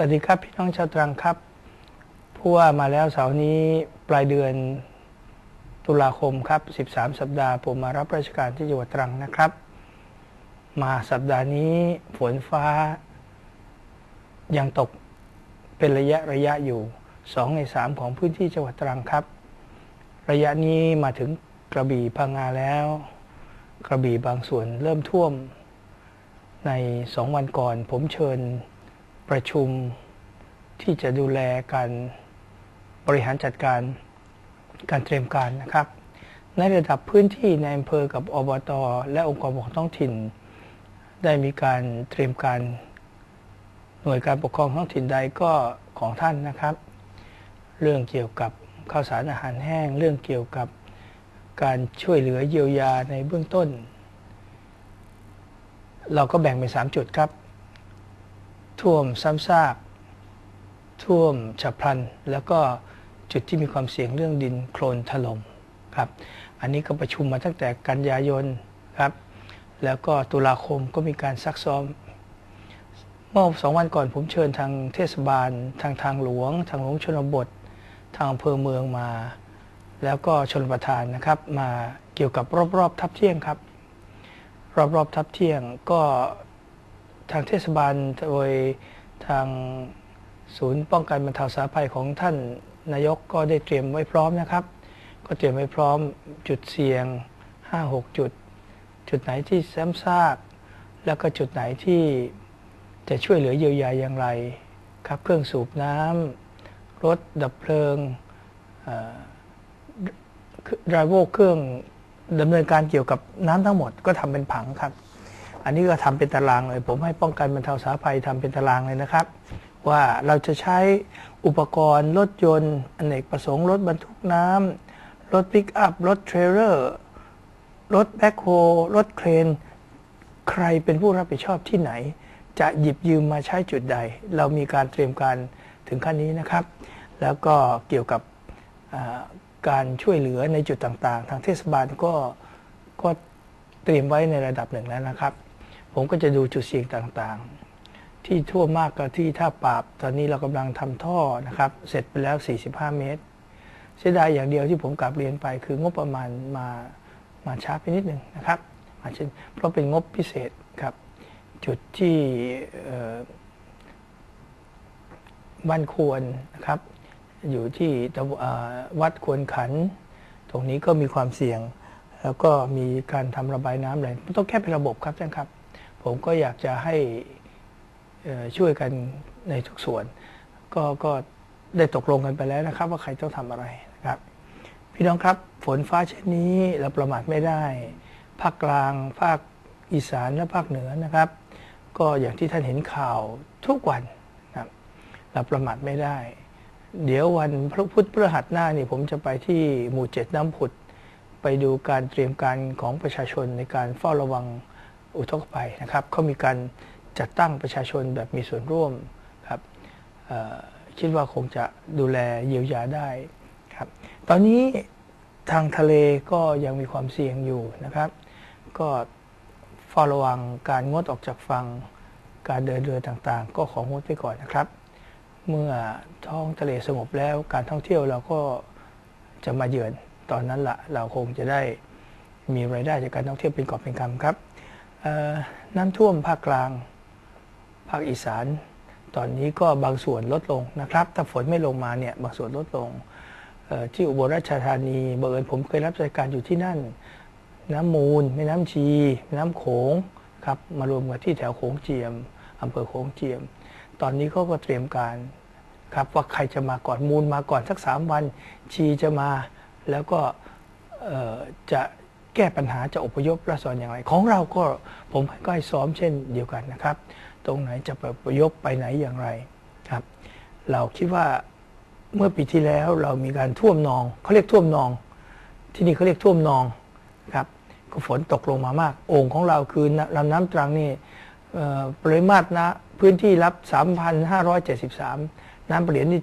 วัสดีครับพี่น้องชาวตรังครับ ผู้ว่ามาแล้วเสาร์นี้ปลายเดือนตุลาคมครับ 13 สัปดาห์ผมมารับราชการที่จังหวัดตรังนะครับ มาสัปดาห์นี้ฝนฟ้า ยังตกเป็นระยะระยะอยู่ 2 ใน 3 ของพื้นที่จังหวัดตรังครับ ระยะนี้มาถึงกระบี่พังงาแล้ว กระบี่บางส่วนเริ่มท่วม ใน 2 วันก่อนผมเชิญ ประชุมที่จะดูแลการบริหารจัดการการเตรียมการนะครับ ในระดับพื้นที่ในอำเภอกับอบตและองค์กรปกครองท้องถิ่น ได้มีการเตรียมการหน่วยการปกครองท้องถิ่นใดก็ของท่านนะครับ เรื่องเกี่ยวกับข้าวสารอาหารแห้ง เรื่องเกี่ยวกับการช่วยเหลือเยียวยาในเบื้องต้น เราก็แบ่งเป็น 3 จุดครับ ท่วมซ้ำซาก ท่วมฉับพลัน แล้วก็จุดที่มีความเสี่ยงเรื่องดินโคลนถล่มครับอันนี้ก็ประชุมมาตั้งแต่กันยายนครับแล้วก็ตุลาคมก็มีการซักซ้อม เมื่อสองวันก่อนผมเชิญทางเทศบาล ทางทางหลวง ทางหลวงชนบท ทางอำเภอเมืองมา แล้วก็ชนประทานนะครับมาเกี่ยวกับรอบๆทับเที่ยงครับ รอบๆทับเที่ยงก็ ทางเทศบาลโดยทางศูนย์ป้องกันบรรเทาสาภัยของท่านนายกก็ได้เตรียมไว้พร้อมนะครับ ก็เตรียมไว้พร้อมจุดเสี่ยง 5-6 จุด จุดไหนที่ซ้ำซาก แล้วก็จุดไหนที่จะช่วยเหลือเยียวยาอย่างไรครับเครื่องสูบน้ำรถดับเพลิงดรายโวเครื่องดำเนินการเกี่ยวกับน้ำทั้งหมดก็ทำเป็นผังครับ อันนี้ก็ทำเป็นตารางเลย ผมให้ป้องกันบรรเทาสาภัยทำเป็นตารางเลยนะครับ ว่าเราจะใช้อุปกรณ์รถยนต์อเนกประสงค์รถบรรทุกน้ำรถปิกอัพรถเทรลเลอร์รถแบ็คโฮรถเครน ใครเป็นผู้รับผิดชอบที่ไหน จะหยิบยืมมาใช้จุดใด เรามีการเตรียมการถึงขั้นนี้นะครับ แล้วก็เกี่ยวกับการช่วยเหลือในจุดต่างๆ ทางเทศบาลก็ก็เตรียมไว้ในระดับหนึ่งแล้วนะครับ ผมก็จะดูจุดเสี่ยงต่างๆ ที่ทั่วมากก็ที่ท่าปราบ ตอนนี้เรากำลังทำท่อนะครับ เสร็จไปแล้ว 45 เมตร เสียดายอย่างเดียวที่ผมกลับเรียนไปคืองบประมาณมามาช้าไปนิดหนึ่งนะครับอาจจะเพราะเป็นงบพิเศษครับ จุดที่บ้านควรนะครับ อยู่ที่วัดควรขัน ตรงนี้ก็มีความเสี่ยง แล้วก็มีการทำระบายน้ำอะไรต้องแค่เป็นระบบครับท่านครับ ผมก็อยากจะให้ช่วยกันในทุกส่วน ก็ก็ได้ตกลงกันไปแล้วนะครับ ว่าใครต้องทำอะไรนะครับ พี่น้องครับฝนฟ้าเช่นนี้เราประมาทไม่ได้ ภาคกลาง ภาคอีสานและภาคเหนือนะครับ ก็อย่างที่ท่านเห็นข่าวทุกวันนะครับเราประมาทไม่ได้ เดี๋ยววันพระพุธพฤหัสหน้านี่ผมจะไปที่หมู่เจ็ดน้ำผุด ไปดูการเตรียมการของประชาชนในการเฝ้าระวัง อุทกภัยนะครับเขามีการจัดตั้งประชาชนแบบมีส่วนร่วมครับคิดว่าคงจะดูแลเยียวยาได้ครับตอนนี้ทางทะเลก็ยังมีความเสี่ยงอยู่นะครับ ก็เฝ้าระวังการงดออกจากฝั่งการเดินเรือต่างๆ ก็ของงดไปก่อนนะครับ เมื่อท้องทะเลสงบแล้วการท่องเที่ยวเราก็จะมาเยือนตอนนั้นละเราคงจะได้มีรายได้จากการท่องเที่ยวเป็นกอบเป็นกำครับ น้ำท่วมภาคกลาง ภาคอีสาน ตอนนี้ก็บางส่วนลดลงนะครับ ถ้าฝนไม่ลงมาเนี่ยบางส่วนลดลง ที่อุบลราชธานีเบิร์นผมเคยรับราชการอยู่ที่นั่น น้ำมูลแม่น้ำชี แม่น้ำโขงครับมารวมกันที่แถวโขงเจียมอำเภอโขงเจียม ตอนนี้เขาก็เตรียมการครับว่าใครจะมาก่อนมูลมาก่อนสักสามวัน ชีจะมาแล้วก็จะ แก้ปัญหาจะอพยพราษฎรอย่างไร ของเราก็ผมก็ให้ซ้อมเช่นเดียวกันนะครับ ตรงไหนจะไปอพยพไปไหนอย่างไรครับ เราคิดว่าเมื่อปีที่แล้วเรามีการท่วมนองเขาเรียกท่วมนอง ที่นี่เขาเรียกท่วมนองครับก็ฝนตกลงมามาก โอ่งของเราคือลำน้ำตรังนี่ปริมาตรนะพื้นที่รับ 3,573 น้ำเปลี่ยนนี่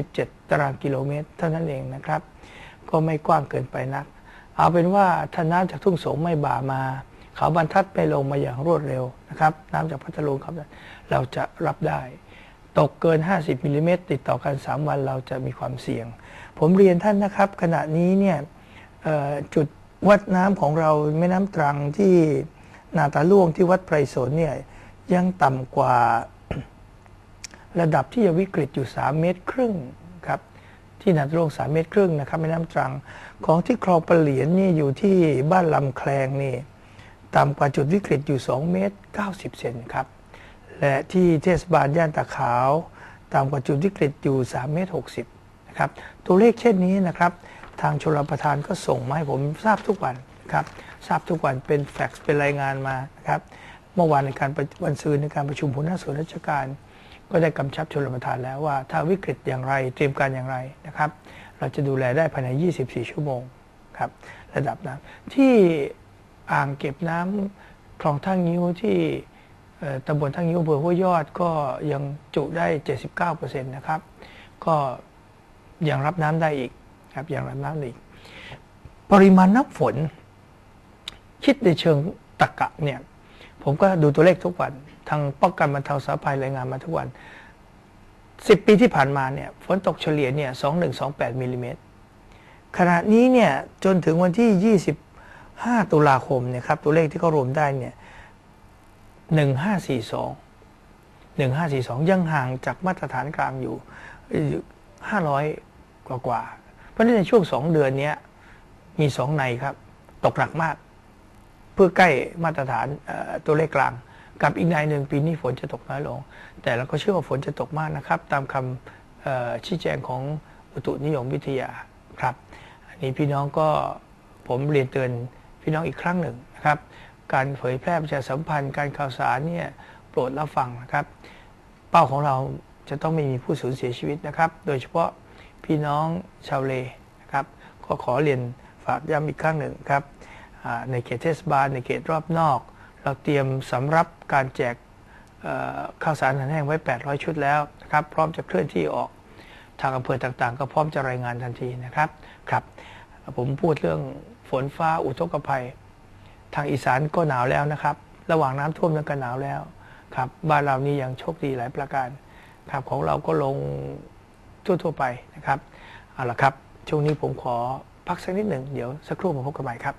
717 ตารางกิโลเมตร เท่านั้นเองนะครับ ก็ไม่กว้างเกินไปนัก เอาเป็นว่าถ้าน้ำจากทุ่งสงไม่บ่ามา เขาบรรทัดไปลงมาอย่างรวดเร็วนะครับ น้ำจากพัทลุงครับ เราจะรับได้ ตกเกิน 50มิลลิเมตรติดต่อกัน 3 วันเราจะมีความเสี่ยง ผมเรียนท่านนะครับ ขณะนี้เนี่ยจุดวัดน้ำของเราแม่น้ำตรังที่นาตาล่วงที่วัดไพรสนเนี่ยยังต่ำกว่าระดับที่จะวิกฤตอยู่ 3 เมตรครึ่ง ที่นาตาล่วง3เมตรครึ่งนะครับแม่น้ำตรัง ของที่คลองปะเหลียนนี่อยู่ที่บ้านลำแคลงนี่ต่ำกว่าจุดวิกฤตอยู่ 2 เมตร 90 เซนครับ และที่เทศบาลย่านตาขาว ต่ำกว่าจุดวิกฤตอยู่ 3 เมตร 60 นะครับ ตัวเลขเช่นนี้นะครับ ทางชลประทานก็ส่งมาให้ผมทราบทุกวันครับ ทราบทุกวันเป็นแฟกซ์เป็นรายงานมานะครับ เมื่อวานในการวันซืนในการประชุมหัวหน้าส่วนราชการ ก็ได้กำชับชลประทานแล้วว่า ถ้าวิกฤตอย่างไรเตรียมการอย่างไรนะครับ เราจะดูแลได้ภายใน 24 ชั่วโมงครับระดับน้ำที่อ่างเก็บน้ำคลองท่างิ้วที่ตำบลท่างิ้วอำเภอห้วยยอดก็ยังจุได้ 79%นะครับก็ยังรับน้ำได้อีกครับยังรับน้ำได้อีก ปริมาณน้ำฝน คิดในเชิงตรรกะเนี่ยผมก็ดูตัวเลขทุกวัน ทางป้องกันบรรเทาสาธารณภัยรายงานมาทุกวัน 10 ปีที่ผ่านมาเนี่ยฝนตกเฉลี่ยเนี่ย 2128มิลลิเมตรขณะนี้เนี่ยจนถึงวันที่ 25 ตุลาคมเนี่ยครับตัวเลขที่เขารวมได้เนี่ย1542 1542 ยังห่างจากมาตรฐานกลางอยู่ 500 กว่ากว่า เพราะฉะนั้นในช่วง 2 เดือนนี้มี2ในครับ ตกหนักมาก เพื่อใกล้มาตรฐานตัวเลขกลาง กับอีกในหนึ่งปีนี้ฝนจะตกน้อยลง แต่เราก็เชื่อว่าฝนจะตกมากนะครับ ตามคำชี้แจงของอุตุนิยมวิทยาครับอันนี้พี่น้องก็ผมเรียนเตือนพี่น้องอีกครั้งหนึ่งนะครับ การเผยแพร่ประชาสัมพันธ์การข่าวสารเนี่ยโปรดรับฟังนะครับ เป้าของเราจะต้องไม่มีผู้สูญเสียชีวิตนะครับ โดยเฉพาะพี่น้องชาวเลนะครับก็ขอเรียนฝากย้ำอีกครั้งหนึ่งครับในเขตเทศบาลในเขตรอบนอก เราเตรียมสำรับการแจกข้าวสารอาหารแห้งไว้ 800 ชุดแล้วนะครับพร้อมจะเคลื่อนที่ออกทางอำเภอต่างๆ ก็พร้อมจะรายงานทันทีนะครับครับ ผมพูดเรื่องฝนฟ้าอุทกภัย ทางอีสานก็หนาวแล้วนะครับ ระหว่างน้ำท่วมนั้นก็หนาวแล้วครับบ้านเรานี่ยังโชคดีหลายประการครับของเราก็ลงทั่วๆไปนะครับเอาละครับช่วงนี้ผมขอพักสักนิดหนึ่งเดี๋ยวสักครู่มาพบกันใหม่ครับ